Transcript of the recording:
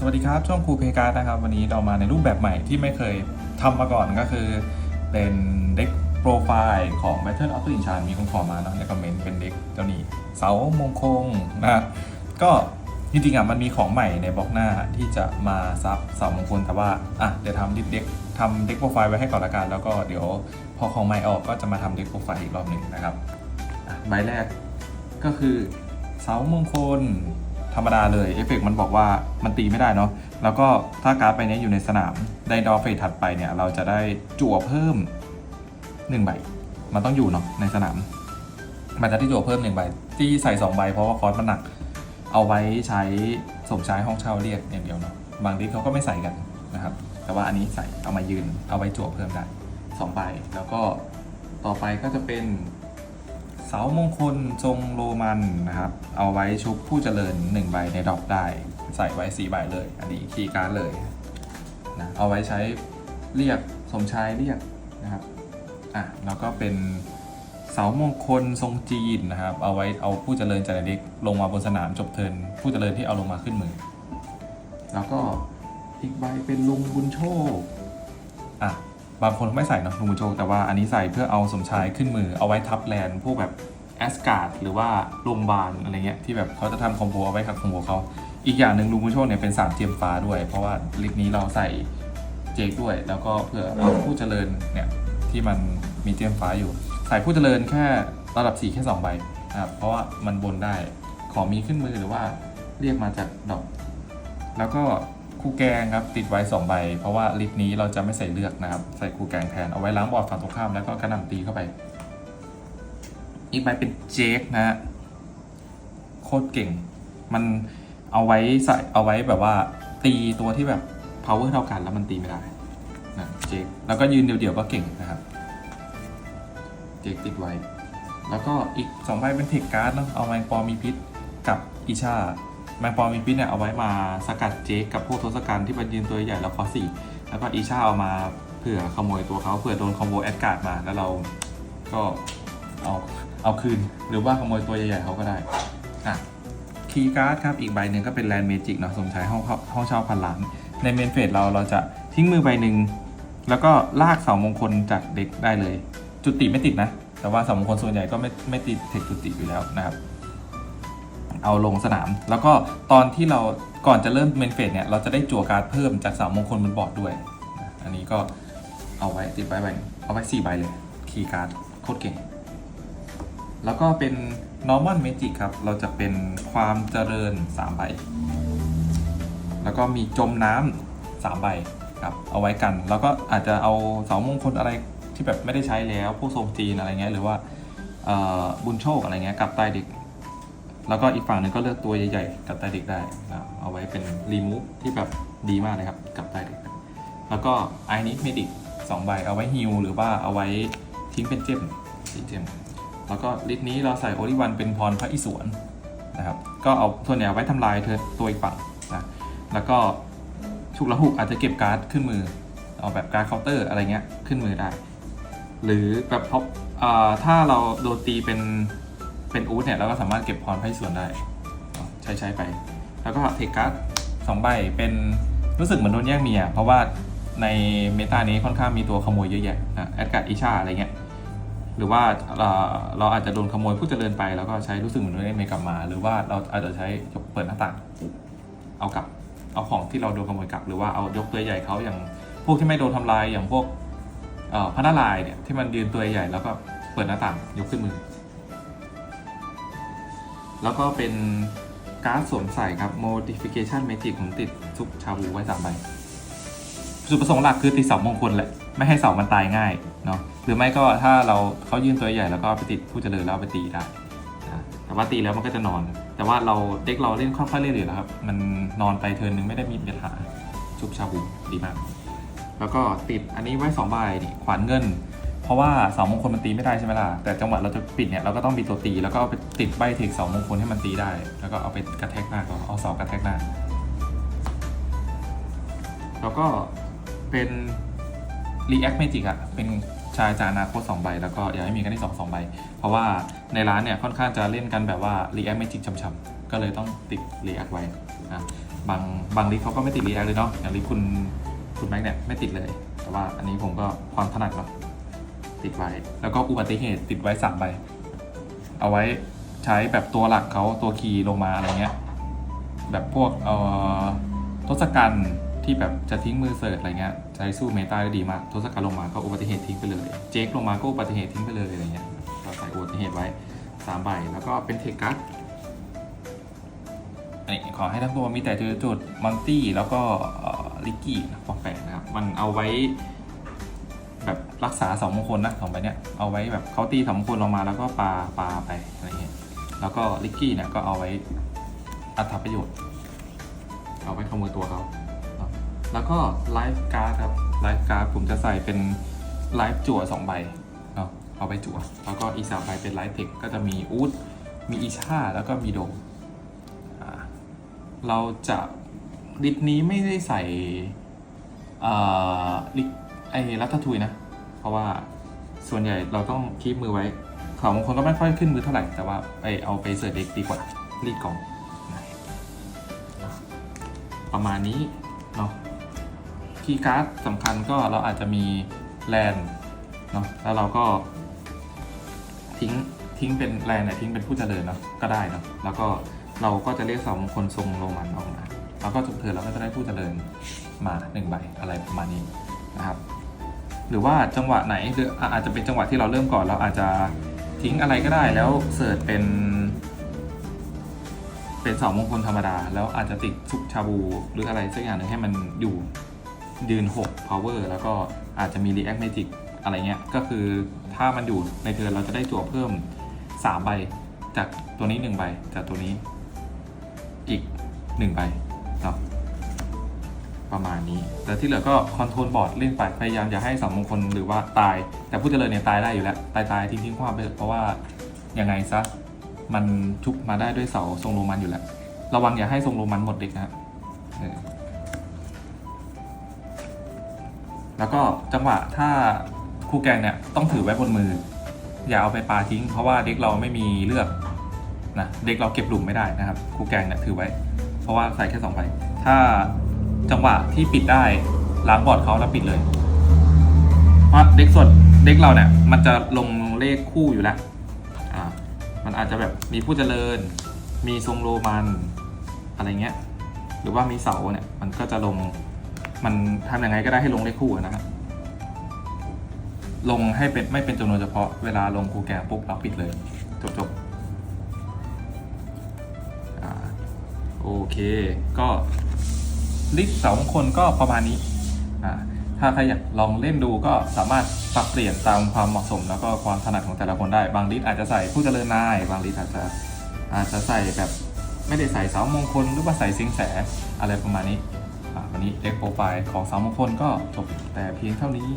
สวัสดีครับ ช่องครูเพกาสนะครับ วันนี้เรามาในรูปแบบใหม่ที่ไม่เคยทำมาก่อนก็คือ เป็นเด็กโปรไฟล์ของ Battle of the i n c h a n มีคนขอมาเนาะในคอมเมนต์เป็นเด็กเจ้านี่เสามงคงนะก็จริงๆอะมันมีของใหม่ในบล็อกหน้าที่จะมาซับเสามงคลแต่ว่าอะเดี๋ยวทำเด็กทำเด็กโปรไฟล์ไว้ให้ก่อนละกันแล้วก็เดี๋ยวพอของใหม่ออกก็จะมาทำเด็กโปรไฟล์อีกรอบหนึ่งนะครับใบแรกก็คือเสามงคล ธรรมดาเลยเอฟเฟกต์มันบอกว่ามันตีไม่ได้เนาะแล้วก็ถ้าการ์ดใบนี้อยู่ในสนามได้ดอเฟสถัดไปเนี่ยเราจะได้จั่วเพิ่ม1ใบมันต้องอยู่เนาะในสนาม มันจะได้จั่วเพิ่ม1ใบที่ใส่2ใบเพราะว่าคอร์สมันหนัก เอาไว้ใช้สมใช้ห้องเช่าเรียกอย่างเดียวเนาะบางทีเขาก็ไม่ใส่กันนะครับ แต่ว่าอันนี้ใส่เอามายืนเอาไว้จั่วเพิ่มได้สองใบแล้วก็ต่อไปก็จะเป็น เสามงคลทรงโรมันนะครับ เอาไว้ชุบผู้เจริญ 1 ใบในดอกได้ ใส่ไว้4ใบเลย อันนี้คีย์การ์ดเลยนะเอาไว้ใช้เรียกสมชายเรียกนะครับอะแล้วก็เป็นเสามงคลทรงจีนนะครับ เอาไว้เอาผู้เจริญจากในเด็กลงมาบนสนามจบเทินผู้เจริญที่เอาลงมาขึ้นมือ แล้วก็อีกใบเป็นลุงบุญโชคอะ บางคนไม่ใส่เนะลุงบุญโชคแต่ว่าอันนี้ใส่เพื่อเอาสมชายขึ้นมือเอาไว้ทับแลนด์พวกแบบแอสการ์ดหรือว่าโรงพยาบาลอะไรเงี้ยที่แบบเขาจะทำคอมโบเอาไว้ขัดคอมโบเขาอีกอย่างหนึ่งลุงบุญโชคเนี่ยเป็นสามเทียมฟ้าด้วย เพราะว่าลิสต์นี้เราใส่เจกด้วย แล้วก็เผื่อเอาผู้เจริญเนี่ยที่มันมีเทียมฟ้าอยู่ ใส่ผู้เจริญแค่ระดับ 4 แค่ 2 ใบนะครับเพราะว่ามันบนได้ ขอมีขึ้นมือหรือว่าเรียกมาจากดอก แล้วก็ คู่แกงครับติดไว้2ใบเพราะว่าลิสต์นี้เราจะไม่ใส่เลือกนะครับ ใส่คู่แกงแทนเอาไว้ล้างบอร์ดฝั่งตรงข้ามแล้วก็กระหน่ำตีเข้าไป อีกใบเป็นเจคนะฮะโคตรเก่ง มันเอาไว้ใส่เอาไว้แบบว่าตีตัวที่แบบ power เท่ากันแล้วมันตีไม่ได้นะเจคแล้วก็ยืนเดี่ยวๆก็เก่งนะครับเจคติดไว้ แล้วก็อีก2ใบเป็นเทคการ์ดเนาะเอาแมงปอมีพิษกับอิชา แมงปอมีพิษเนี่ยเอาไว้มาสกัดเจคกับพวกทศกัณฐ์ที่มันยืนตัวใหญ่แล้วคอสี่แล้วก็อีชาเอามาเผื่อขโมยตัวเขาเผื่อโดนคอมโบแอดการ์ดมาแล้วเราก็เอาเอาคืนหรือว่าขโมยตัวใหญ่ๆเขาก็ได้อะคีย์การ์ดครับอีกใบหนึ่งก็เป็นแลนด์เมจิกเนาะสมใช้ห้องห้องเช่าพันล้านในเมนเฟสเราเราจะทิ้งมือใบหนึ่งแล้วก็ลากเสามงคลจากเด็กได้เลย จุติไม่ติดนะ แต่ว่าเสามงคลส่วนใหญ่ก็ไม่ไม่ติดเทคจุติอยู่แล้วนะครับ เอาลงสนาม แล้วก็ตอนที่เราก่อนจะเริ่มเมนเฟสเนี่ยเราจะได้จั่วการ์ดเพิ่มจากสามมงคลบนบอร์ดด้วย อันนี้ก็เอาไว้ติดไว้ใบเอาไว้สี่ใบเลยคีย์การ์ดโคตรเก่ง แล้วก็เป็น normal magic ครับ เราจะเป็นความเจริญ3ใบ แล้วก็มีจมน้ำสามใบครับเอาไว้กัน แล้วก็อาจจะเอาเสามงคลอะไรที่แบบไม่ได้ใช้แล้วพวกทรงจีนอะไรเงี้ยหรือว่าบุญโชคอะไรเงี้ยกลับใต้เด็ก แล้วก็อีกฝั่งหนึ่งก็เลือกตัวใหญ่ๆกับใต้เด็กได้นะเอาไว้เป็นรีมูฟที่แบบดีมากเลยครับกับใต้เด็ก แล้วก็ไอนิเมดิกสองใบเอาไว้ฮิลหรือว่าเอาไว้ทิ้งเป็นเจมสีเจมแล้วก็ลิสต์นี้เราใส่โอลิวันเป็นพรพระอิศวรนะครับก็เอาส่วนใหญ่เอาไว้ทำลายเธอตัวอีกฝั่งนะแล้วก็ฉุกละหุกอาจจะเก็บการ์ดขึ้นมือ เอาแบบการ์ดเคาน์เตอร์อะไรเงี้ยขึ้นมือได้ หรือแบบเพราะอ่าถ้าเราโดนตีเป็น เป็นอูดเนี่ยเราก็สามารถเก็บพรให้ส่วนได้ ใช้ใช้ไป แล้วก็เทคการ์ดสองใบเป็นรู้สึกเหมือนโดนแย่งเมีย เพราะว่าในเมตานี้ค่อนข้างมีตัวขโมยเยอะแยะนะแอดการ์ดอิชาอะไรเงี้ยหรือว่าเอ่อเราอาจจะโดนขโมยผู้เจริญไป แล้วก็ใช้รู้สึกเหมือนโดนแย่งเมียกลับมา หรือว่าเราอาจจะใช้เปิดหน้าต่างเอากลับเอาของที่เราโดนขโมยกลับ หรือว่าเอายกตัวใหญ่เขาอย่างพวกที่ไม่โดนทำลายอย่างพวกเอ่อพันธลายเนี่ยที่มันยืนตัวใหญ่แล้วก็เปิดหน้าต่างยกขึ้นมือ แล้วก็เป็นการ์ดสวมใส่ครับ modification magic ผมติดซุปชาบูไว้สามใบจุดประสงค์หลักคือติดเสามงคลแหละ ไม่ให้เสามันตายง่ายเนาะหรือไม่ก็ถ้าเราเขายื่นตัวใหญ่แล้วก็ไปติดผู้เจริญแล้วเอาไปตีได้นะแต่ว่าตีแล้วมันก็จะนอน แต่ว่าเราเด็กเราเล่นค่อยๆเล่นอยู่แล้วครับ มันนอนไปเทิร์นนึงไม่ได้มีปัญหาชุบชาบูดีมาก แล้วก็ติดอันนี้ไว้สองใบนี่ขวานเงิน เพราะว่าเสามงคลมันตีไม่ได้ใช่ไหมล่ะ แต่จังหวะเราจะปิดเนี่ยเราก็ต้องมีตัวตี แล้วก็เอาไปติดใบเทคเสามงคลให้มันตีได้ แล้วก็เอาไปกระแทกหน้าก็เอาเสากระแทกหน้า แล้วก็เป็น React Magic อะเป็นชายจานาโคตสองใบ แล้วก็อยากให้มีกันที่สองสองใบ เพราะว่าในร้านเนี่ยค่อนข้างจะเล่นกันแบบว่า React Magic ช้ำๆก็เลยต้องติด React ไว้นะบางบางลิสต์เขาก็ไม่ติดรีแอคเลยเนาะอย่างลิสต์คุณคุณแม็กเนี่ยไม่ติดเลย แต่ว่าอันนี้ผมก็ความถนัดเนาะ ติดไว้ แล้วก็อุบัติเหตุติดไว้สามใบ เอาไว้ใช้แบบตัวหลักเขาตัวคีย์ลงมาอะไรเงี้ย แบบพวกเอ่อทศกัณฐ์ที่แบบจะทิ้งมือเสิร์ชอะไรเงี้ยใช้สู้เมตาได้ดีมากทศกัณฐ์ลงมาก็อุบัติเหตุทิ้งไปเลย เจคลงมาก็อุบัติเหตุทิ้งไปเลยอะไรเงี้ยก็ใส่อุบัติเหตุไว้สามใบ แล้วก็เป็นเทคกัสอันนี้ขอให้ทั้งตัวมีแต่จุดจุดมังตี้แล้วก็ลิกกี้นะของแปลกนะครับ มันเอาไว้ รักษาสองมงคลนะของใบเนี้ยเอาไว้แบบเขาตีสองมงคลลงมาแล้วก็ปาปาไปอะไรเงี้ยแล้วก็ลิกกี้เนี่ยก็เอาไว้อัตประโยชน์ เอาไว้ขโมยตัวเขาแล้วก็ไลฟ์การ์ดครับไลฟ์การ์ดผมจะใส่เป็นไลฟ์จั่วสองใบเนาะเอาไปจั่วแล้วก็อีกสามใบเป็นไลฟ์เทคก็จะมีอูดมีอีชาแล้วก็มีโดมเราจะดิสนี้ไม่ได้ใส่เอ่อลิไอ้รัตทุยนะ ราะว่าส่วนใหญ่เราต้องคีบมือไว้ของบางคนก็ไม่ค่อยขึ้นมือเท่าไหร่ แต่ว่าไปเอาไปเสิร์ชเด็กดีกว่ารีดกล่องประมาณนี้เนาะคีย์การ์ดสำคัญก็เราอาจจะมีแลนเนาะแล้วเราก็ ทิ้งทิ้งเป็นแลนเนี่ยทิ้งเป็นผู้เจริญเนาะก็ได้เนาะแล้วก็เราก็จะเรียกสองคลทรงโรมันออกมาแล้วก็ถูกเถิดเราก็จะได้ผู้เจริญมาหนึ่งใบอะไรประมาณนี้นะครับ หรือว่าจังหวะไหนหรืออาจจะเป็นจังหวะที่เราเริ่มก่อน เราอาจจะทิ้งอะไรก็ได้แล้วเสิร์ชเป็น เป็นสองมงคลธรรมดา แล้วอาจจะติดซุปชาบู หรืออะไรสักอย่างหนึ่งให้มันอยู่ยืน 6 power แล้วก็อาจจะมี react magic อะไรเงี้ย ก็คือถ้ามันอยู่ในเทิร์นเราจะได้จั่วเพิ่ม 3 ใบ จากตัวนี้ 1 ใบ จากตัวนี้อีก 1 ใบเนาะ ประมาณนี้ แต่ที่เหลือก็คอนโทรลบอร์ดเล่นไปพยายามอย่าให้สองมงคลหรือว่าตาย แต่ผู้เจริญเนี่ยตายได้อยู่แล้ว ตายตายทิ้งทิ้งความไปเพราะว่ายังไงซะมันชุบมาได้ด้วยเสาทรงโรมันอยู่แล้ว ระวังอย่าให้ทรงโรมันหมดเด็กนะครับเออแล้วก็จังหวะถ้าคู่แกงเนี่ยต้องถือไว้บนมือ อย่าเอาไปปาทิ้ง เพราะว่าเด็กเราไม่มีเลือกนะเด็กเราเก็บหลุมไม่ได้นะครับ คู่แกงเนี่ยถือไว้ เพราะว่าใส่แค่สองใบถ้า จังหวะที่ปิดได้ล้างบอร์ดเขาแล้วปิดเลยเพราะเด็กส่วนเด็กเราเนี่ยมันจะลงเลขคู่อยู่แล้วอ่ามันอาจจะแบบมีผู้เจริญ มีทรงโรมันอะไรเงี้ย หรือว่ามีเสาเนี่ยมันก็จะลงมันทำยังไงก็ได้ให้ลงเลขคู่อะนะครับลงให้เป็นไม่เป็นจำนวนเฉพาะเวลาลงคูแกงปุ๊บเราปิดเลยจบจบอ่าโอเค ก็ ลิสต์สองคนก็ประมาณนี้ถ้าใครอยากลองเล่นดูก็สามารถปรับเปลี่ยนตามความเหมาะสม แล้วก็ความถนัดของแต่ละคนได้ บางลิสต์อาจจะใส่ผู้เจริญนาย บางลิสต์อาจจะอาจจะใส่แบบไม่ได้ใส่สามงคลหรือว่าใส่สิงแสอะไรประมาณนี้วันนี้เด็กโปรไฟล์ของสามงคลก็จบแต่เพียงเท่านี้